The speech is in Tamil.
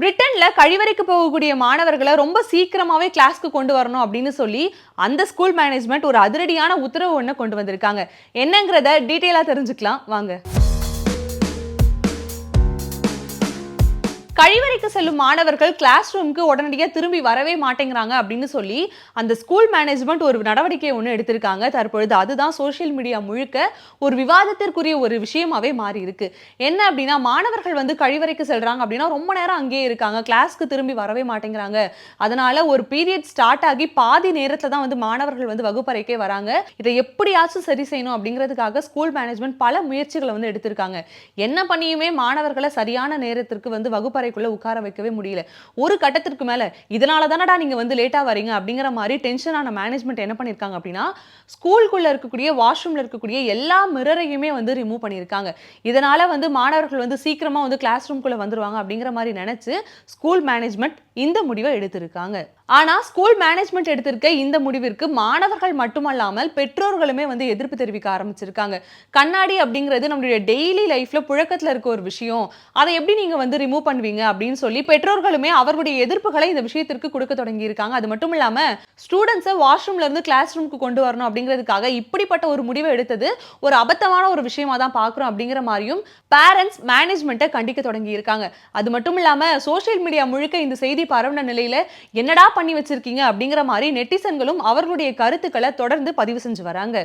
பிரிட்டன்ல கழிவறைக்கு போகக்கூடிய மாணவர்களை ரொம்ப சீக்கிரமாவே கிளாஸ்க்கு கொண்டு வரணும் அப்படின்னு சொல்லி அந்த ஸ்கூல் மேனேஜ்மெண்ட் ஒரு அதிரடியான உத்தரவு ஒன்று கொண்டு வந்திருக்காங்க. என்னங்கிறத டீட்டெயிலாக தெரிஞ்சுக்கலாம். வாங்க. கழிவறைக்கு செல்லும் மாணவர்கள் கிளாஸ் ரூமுக்கு உடனடியாக திரும்பி வரவே மாட்டேங்கிறாங்க அப்படின்னு சொல்லி அந்த ஸ்கூல் மேனேஜ்மெண்ட் ஒரு நடவடிக்கை ஒன்று எடுத்திருக்காங்க. தற்பொழுது அதுதான் சோஷியல் மீடியா முழுக்க ஒரு விவாதத்திற்குரிய ஒரு விஷயமாவே மாறி இருக்கு. என்ன அப்படின்னா மாணவர்கள் வந்து கழிவறைக்கு செல்றாங்க அப்படின்னா ரொம்ப நேரம் அங்கேயே இருக்காங்க. கிளாஸ்க்கு திரும்பி வரவே மாட்டேங்கிறாங்க. அதனால ஒரு பீரியட் ஸ்டார்ட் ஆகி பாதி நேரத்தில் தான் வந்து மாணவர்கள் வந்து வகுப்பறைக்கே வராங்க. இதை எப்படியாச்சும் சரி செய்யணும் அப்படிங்கிறதுக்காக ஸ்கூல் மேனேஜ்மெண்ட் பல முயற்சிகளை வந்து எடுத்திருக்காங்க. என்ன பண்ணியுமே மாணவர்களை சரியான நேரத்திற்கு வந்து வகுப்பறைக்குள்ள உட்கார வைக்கவே முடியல. ஒரு கட்டத்திற்கு மேல இதனால தானடா நீங்க வந்து லேட்டா வரீங்க? அப்படிங்கிற மாதிரி டென்ஷனான மேனேஜ்மெண்ட் என்ன பண்ணிருக்காங்க அப்படின்னா ஸ்கூலுக்குள்ள இருக்கக்கூடிய வாஷ்ரூமில் இருக்கக்கூடிய எல்லா மிரரையுமே வந்து ரிமூவ் பண்ணியிருக்காங்க இதனால வந்து மாணவர்கள் வந்து சீக்கிரமா வந்து கிளாஸ் ரூம்குள்ள வந்துருவாங்க அப்படிங்கிற மாதிரி நினைச்சு ஸ்கூல் மேனேஜ்மெண்ட் இந்த முடிவை எடுத்திருக்காங்க. ஆனா ஸ்கூல் மேனேஜ்மெண்ட் எடுத்திருக்க இந்த முடிவிற்கு மாணவர்கள் மட்டுமல்லாமல் பெற்றோர்களுமே வந்து எதிர்ப்பு தெரிவிக்க ஆரம்பிச்சிருக்காங்க. கண்ணாடி அப்படிங்கிறது நம்மளுடைய டெய்லி லைஃப்ல புழக்கத்துல இருக்க ஒரு விஷயம். அதை எப்படி நீங்க வந்து ரிமூவ் பண்ணுவீங்க? அப்படின்னு சொல்லி பெற்றோர்களுமே அவர்களுடைய எதிர்ப்புகளை இந்த விஷயத்திற்கு கொடுக்க தொடங்கி இருக்காங்க அது மட்டும் இல்லாம ஸ்டூடெண்ட்ஸை வாஷ்ரூம்ல இருந்து கிளாஸ் ரூமுக்கு கொண்டு வரணும் அப்படிங்கிறதுக்காக இப்படிப்பட்ட ஒரு முடிவை எடுத்தது ஒரு அபத்தமான ஒரு விஷயமா தான் பார்க்குறோம் அப்படிங்கிற மாதிரியும் பேரண்ட்ஸ் மேனேஜ்மெண்ட்டை கண்டிக்க தொடங்கி இருக்காங்க அது மட்டும் இல்லாம சோஷியல் மீடியா முழுக்க இந்த செய்தி பரவின நிலையில என்னடா பண்ணி வச்சிருக்கீங்க அப்படிங்கிற மாதிரி நெட்டிசன்களும் அவர்களுடைய கருத்துக்களை தொடர்ந்து பதிவு செஞ்சு வராங்க.